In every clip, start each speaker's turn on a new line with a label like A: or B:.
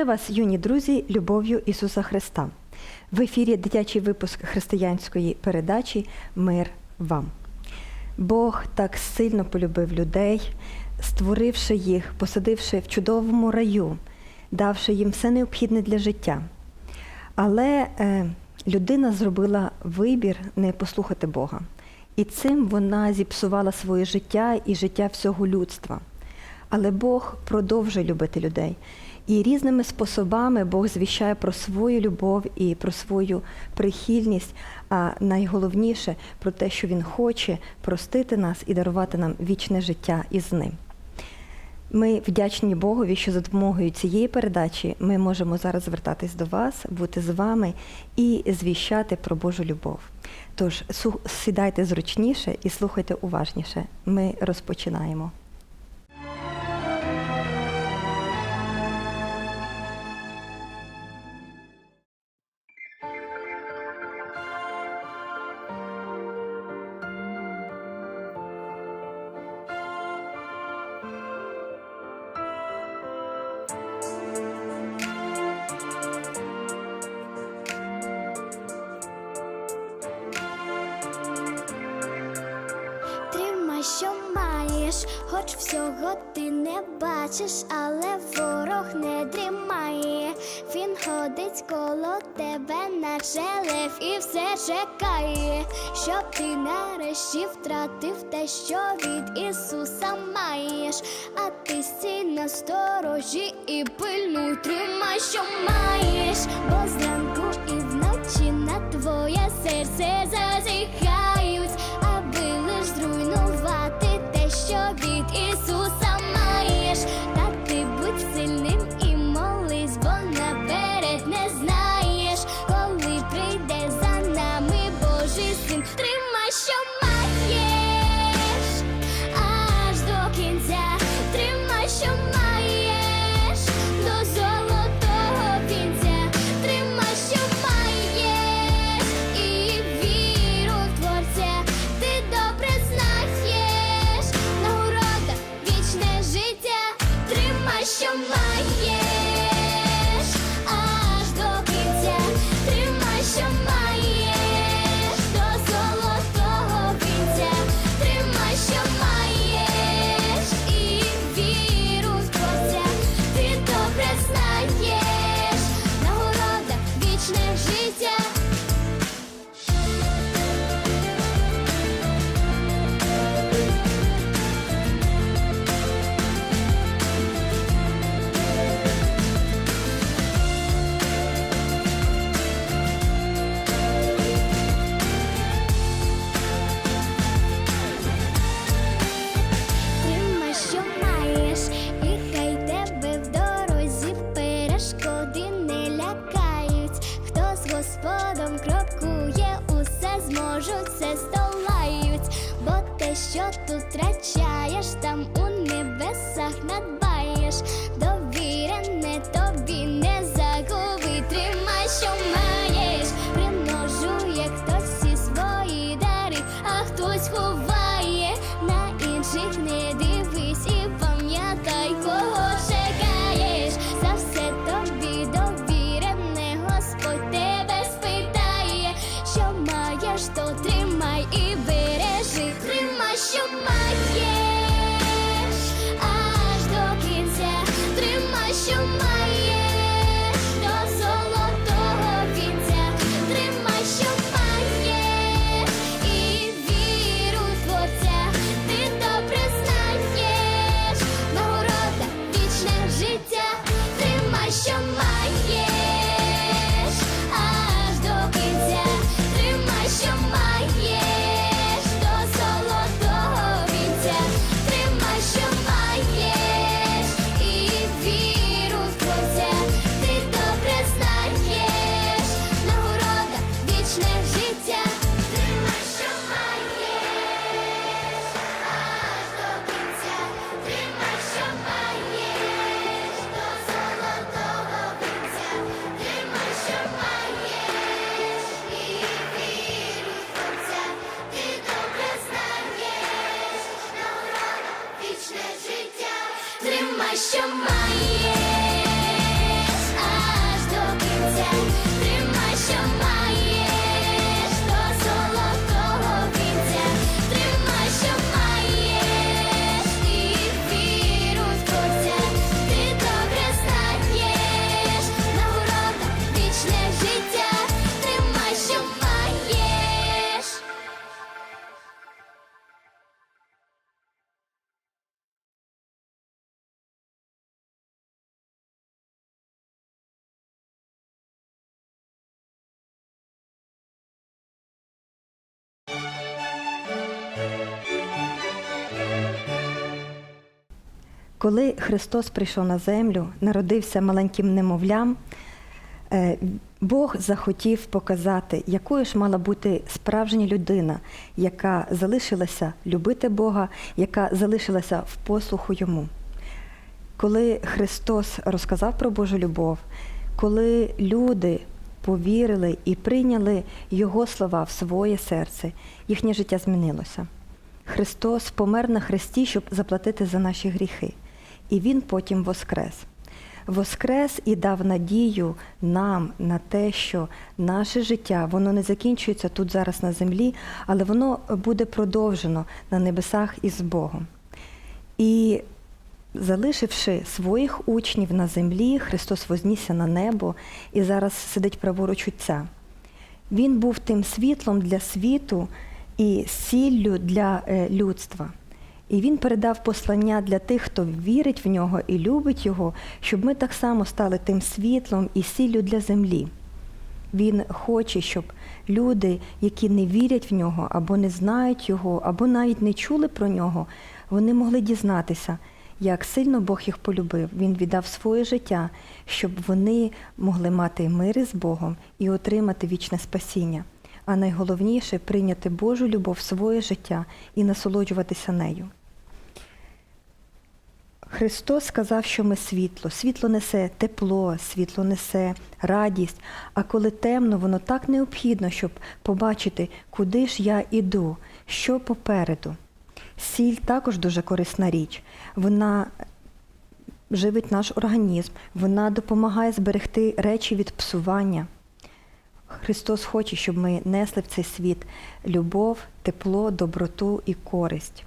A: Вітаю вас, юні друзі, любов'ю Ісуса Христа. В ефірі дитячий випуск християнської передачі Мир вам. Бог так сильно полюбив людей, створивши їх, посадивши в чудовому раю, давши їм все необхідне для життя. Але е, людина зробила вибір не послухати Бога. І цим вона зіпсувала своє життя і життя всього людства. Але Бог продовжує любити людей. І різними способами Бог звіщає про свою любов і про свою прихильність, а найголовніше про те, що Він хоче простити нас і дарувати нам вічне життя із ним. Ми вдячні Богові, що за допомогою цієї передачі ми можемо зараз звертатись до вас, бути з вами і звіщати про Божу любов. Тож сідайте зручніше і слухайте уважніше. Ми розпочинаємо.
B: Що маєш, хоч всього ти не бачиш, але ворог не дрімає. Він ходить коло тебе, наче лев, і все чекає, щоб ти нарешті втратив те, що від Ісуса маєш. А ти стій на сторожі і пильнуй, тримай, що маєш, бо зранку що маєш, то тримай і бережи, тримай, що маєш,
A: Коли Христос прийшов на землю, народився маленьким немовлям, е, Бог захотів показати, якою ж мала бути справжня людина, яка залишилася любити Бога, яка залишилася в послуху йому. Коли Христос розказав про Божу любов, коли люди повірили і прийняли Його слова в своє серце, їхнє життя змінилося. Христос помер на хресті, щоб заплатити за наші гріхи, і Він потім воскрес. Воскрес і дав надію нам на те, що наше життя воно не закінчується тут зараз на землі, але воно буде продовжено на небесах із Богом. І залишивши своїх учнів на землі, Христос вознісся на небо і зараз сидить праворуч Отця. Він був тим світлом для світу і сіллю для е, людства. І він передав послання для тих, хто вірить в нього і любить його, щоб ми так само стали тим світлом і сіллю для землі. Він хоче, щоб люди, які не вірять в нього, або не знають його, або навіть не чули про нього, вони могли дізнатися, як сильно Бог їх полюбив. Він віддав своє життя, щоб вони могли мати мир із Богом і отримати вічне спасіння. А найголовніше прийняти Божу любов в своє життя і насолоджуватися нею. Христос сказав, що ми світло. Світло несе тепло, світло несе радість. А коли темно, воно так необхідно, щоб побачити, куди ж я іду, що попереду. Сіль також дуже корисна річ. Вона живить наш організм, вона допомагає зберегти речі від псування. Христос хоче, щоб ми несли в цей світ любов, тепло, доброту і користь.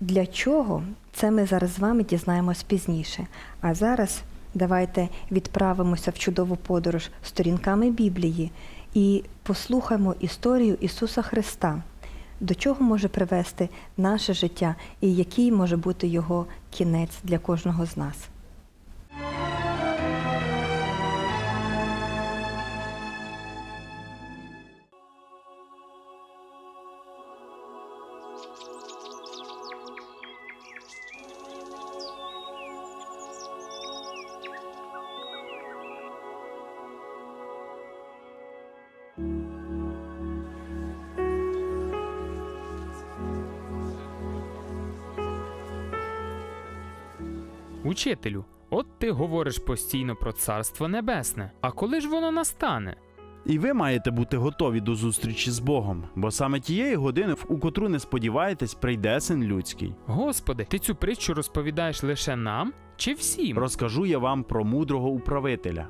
A: Для чого? Це ми зараз з вами дізнаємось пізніше. А зараз давайте відправимося в чудову подорож сторінками Біблії і послухаємо історію Ісуса Христа, до чого може привести наше життя і який може бути його кінець для кожного з нас.
C: Учителю, от ти говориш постійно про царство небесне. А коли ж воно настане?
D: І ви маєте бути готові до зустрічі з Богом, бо саме тієї години, у котру не сподіваєтесь, прийде син людський.
C: Господи, ти цю притчу розповідаєш лише нам чи всім?
D: Розкажу я вам про мудрого управителя.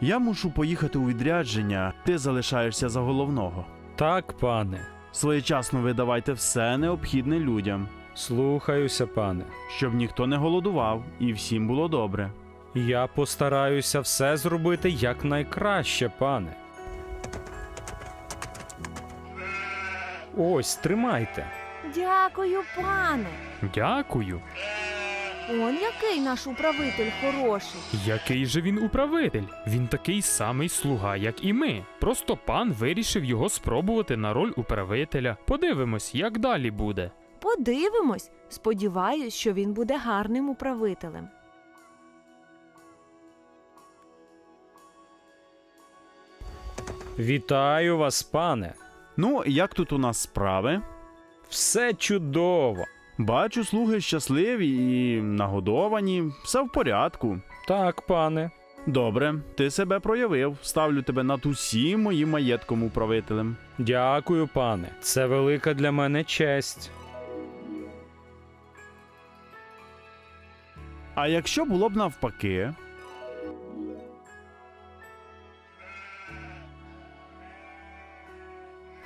D: Я мушу поїхати у відрядження, ти залишаєшся за головного.
E: Так, пане,
D: Своєчасно видавайте все необхідне людям,
E: слухаюся, пане.
D: щоб ніхто не голодував і всім було добре.
E: Я постараюся все зробити якнайкраще, пане. Ось, тримайте.
F: Дякую, пане.
C: Дякую.
F: Он який наш управитель хороший.
C: Який же він управитель? Він такий самий слуга, як і ми. Просто пан вирішив його спробувати на роль управителя. Подивимось, як далі буде.
F: Подивимось. Сподіваюсь, що він буде гарним управителем.
E: Вітаю вас, пане.
D: Ну, як тут у нас справи?
E: Все чудово.
D: Бачу, слуги щасливі і нагодовані, все в порядку.
E: Так, пане.
D: Добре, ти себе проявив, ставлю тебе над усім моїм маєтком управителем.
E: Дякую, пане. Це велика для мене честь.
D: А якщо було б навпаки,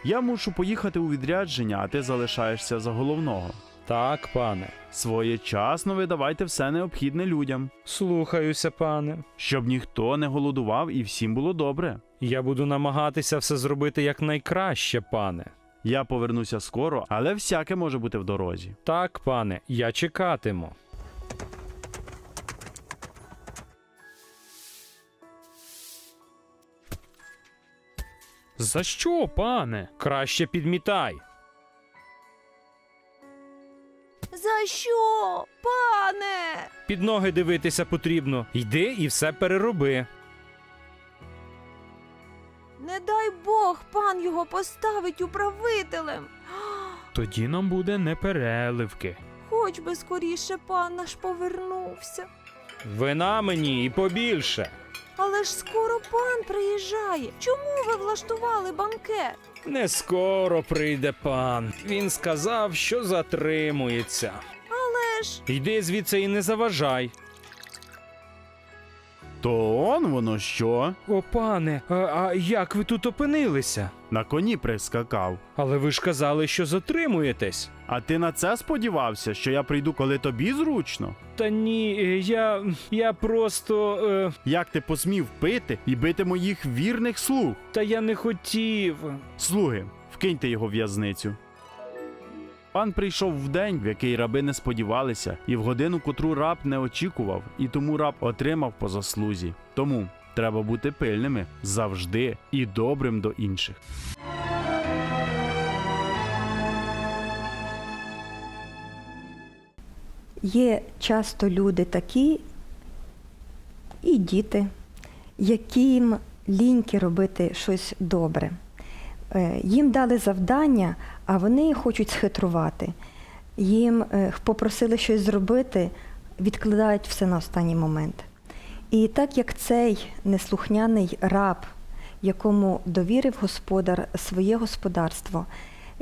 D: я мушу поїхати у відрядження, а ти залишаєшся за головного.
E: Так, пане.
D: Своєчасно видавайте все необхідне людям,
E: Слухаюся, пане.
D: щоб ніхто не голодував і всім було добре.
E: Я буду намагатися все зробити якнайкраще, пане.
D: Я повернуся скоро, але всяке може бути в дорозі.
E: Так, пане, я чекатиму.
C: За що, пане?
E: Краще підмітай. Під ноги дивитися потрібно. Йди і все перероби.
F: Не дай Бог, пан його поставить управителем.
C: Тоді нам буде непереливки.
F: Хоч би скоріше пан наш повернувся.
E: Вина мені і побільше.
F: Але ж скоро пан приїжджає. Чому ви влаштували банкет?
E: Не скоро прийде пан. Він сказав, що затримується.
F: Але
E: Йди звідси і не заважай.
D: То он воно що?
E: О, пане, а, а як ви тут опинилися?
D: На коні прискакав.
E: Але ви ж казали, що затримуєтесь.
D: А ти на це сподівався, що я прийду, коли тобі зручно?
E: Та ні, е, я. я просто. Е,
D: Як ти посмів пити і бити моїх вірних слуг?
E: та я не хотів.
D: Слуги, вкиньте його в в'язницю. Пан прийшов в день, в який раби не сподівалися, і в годину, котру раб не очікував, і тому раб отримав по заслузі. Тому треба бути пильними завжди і добрим до інших.
A: Є часто люди такі, і діти, яким ліньки робити щось добре. Е, Їм дали завдання, а вони хочуть схитрувати. Їм е, попросили щось зробити, відкладають все на останній момент. І так як цей неслухняний раб, якому довірив господар своє господарство,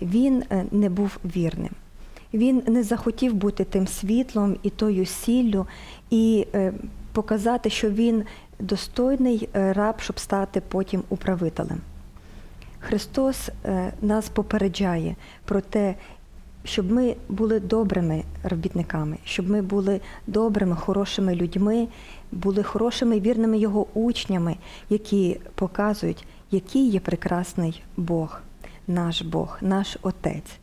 A: він е, не був вірним. Він не захотів бути тим світлом і тою сіллю, і показати, що він достойний раб, щоб стати потім управителем. Христос е, нас попереджає про те, щоб ми були добрими робітниками, щоб ми були добрими, хорошими людьми, були хорошими, вірними Його учнями, які показують, який є прекрасний Бог, наш Бог, наш Отець.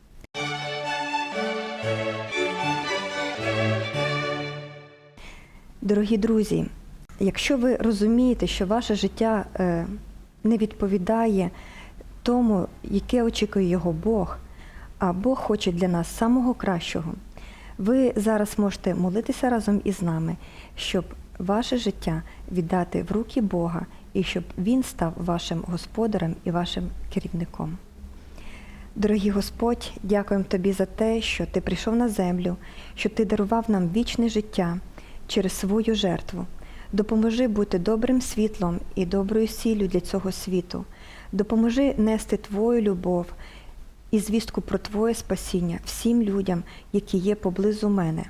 A: Дорогі друзі, якщо ви розумієте, що ваше життя е, не відповідає тому, яке очікує його Бог, а Бог хоче для нас самого кращого, ви зараз можете молитися разом із нами, щоб ваше життя віддати в руки Бога і щоб Він став вашим господарем і вашим керівником. Дорогий Господь, дякуємо Тобі за те, що Ти прийшов на землю, що Ти дарував нам вічне життя через свою жертву. Допоможи бути добрим світлом і доброю сіллю для цього світу. Допоможи нести Твою любов і звістку про Твоє спасіння всім людям, які є поблизу мене.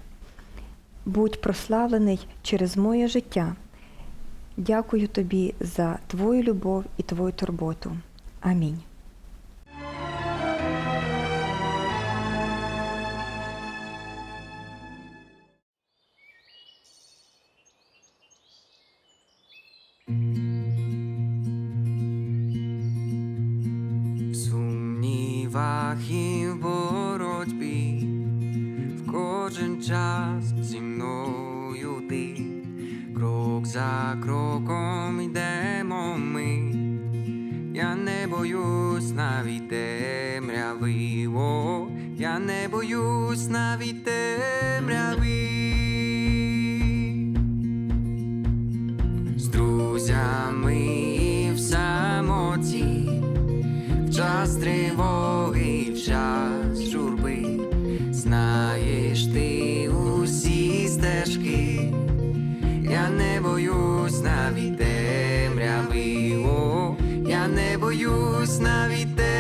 A: Будь прославлений через моє життя. Дякую тобі за Твою любов і Твою турботу. Амінь.
G: Час зі мною ти, крок за кроком йдемо ми, я не боюсь навіть темряви, о, я не боюсь навіть темряви. З друзями і в самоті. В час тривоги, в час журби, знаєш ти боюсь навіть темряви.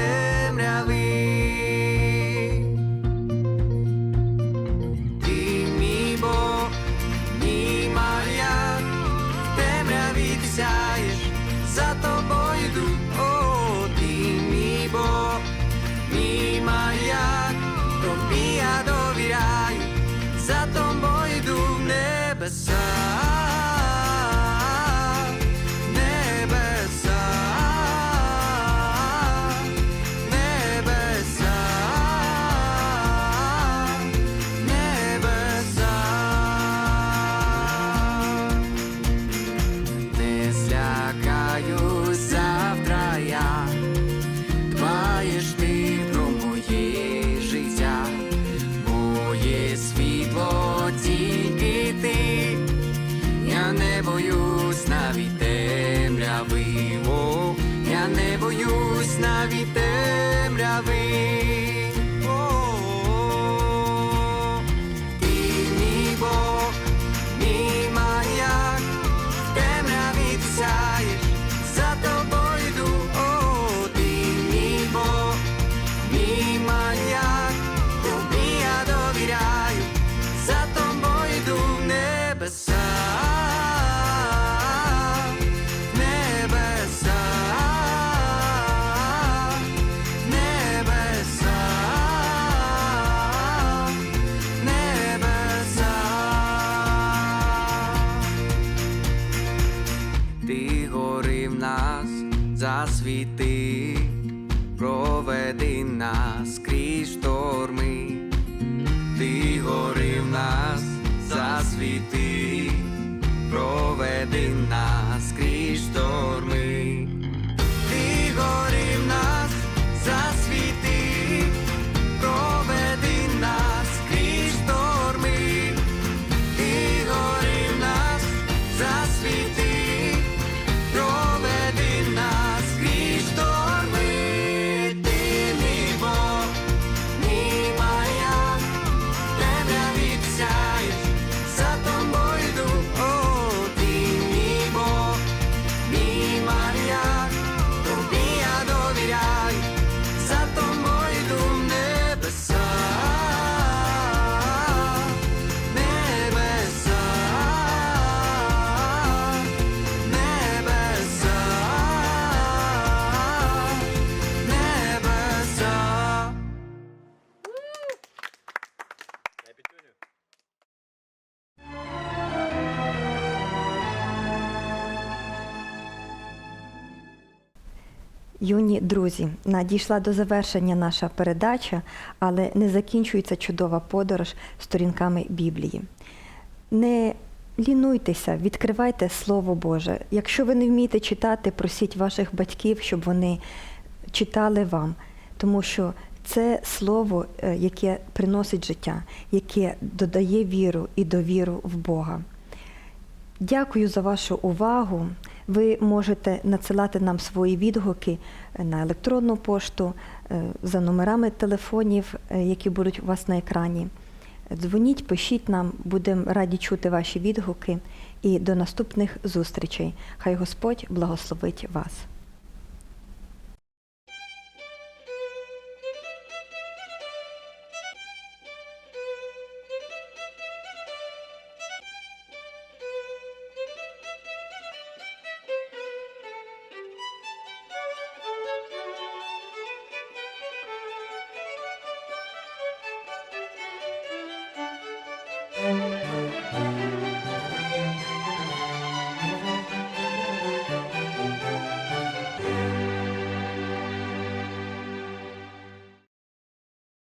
A: Юні друзі, надійшла до завершення наша передача, але не закінчується чудова подорож сторінками Біблії. Не лінуйтеся, відкривайте Слово Боже. Якщо ви не вмієте читати, просіть ваших батьків, щоб вони читали вам, тому що це слово, е, яке приносить життя, яке додає віру і довіру в Бога. Дякую за вашу увагу. Ви можете надсилати нам свої відгуки на електронну пошту е, за номерами телефонів, е, які будуть у вас на екрані. Дзвоніть, пишіть нам, будемо раді чути ваші відгуки. І до наступних зустрічей. Хай Господь благословить вас.